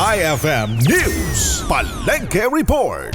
IFM News Palengke Report.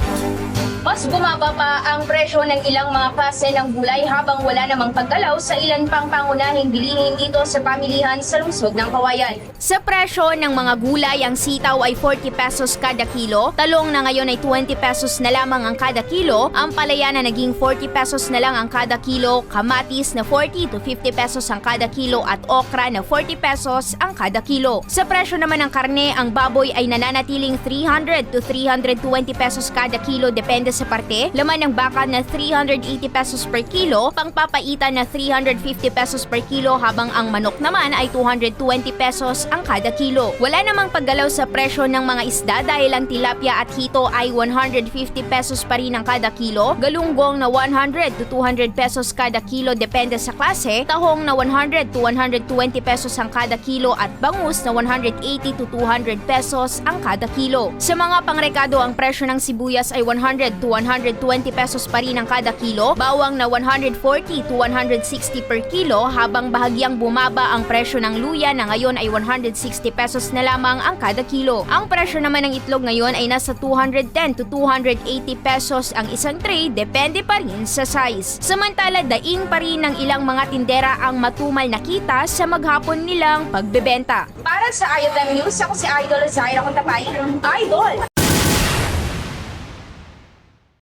Mas bumaba pa ang presyo ng ilang mga klase ng gulay habang wala namang paggalaw sa ilan pang pangunahing bilihin dito sa pamilihan sa lungsod ng Kawayan. Sa presyo ng mga gulay, ang sitaw ay 40 pesos kada kilo, talong na ngayon ay 20 pesos na lamang ang kada kilo, ang palaya na naging 40 pesos na lang ang kada kilo, kamatis na 40 to 50 pesos ang kada kilo at okra na 40 pesos ang kada kilo. Sa presyo naman ng karne, ang baboy ay nananatiling 300 to 320 pesos kada kilo depende sa parte, laman ng baka na 380 pesos per kilo, pangpapaitan na 350 pesos per kilo habang ang manok naman ay 220 pesos ang kada kilo. Wala namang paggalaw sa presyo ng mga isda dahil ang tilapia at hito ay 150 pesos pa rin ang kada kilo, galunggong na 100 to 200 pesos kada kilo depende sa klase, tahong na 100 to 120 pesos ang kada kilo at bangus na 180 to 200 pesos ang kada kilo. Sa mga pangrekado ang presyo ng sibuyas ay 100 to 120 pesos pa rin ang kada kilo, bawang na 140 to 160 per kilo habang bahagyang bumaba ang presyo ng luya na ngayon ay 160 pesos na lamang ang kada kilo. Ang presyo naman ng itlog ngayon ay nasa 210 to 280 pesos ang isang tray depende pa rin sa size. Samantala daing pa rin ng ilang mga tindera ang matumal na kita sa maghapon nilang pagbebenta. Para sa IFM News, ako si Idol Zaira Contapay. Idol!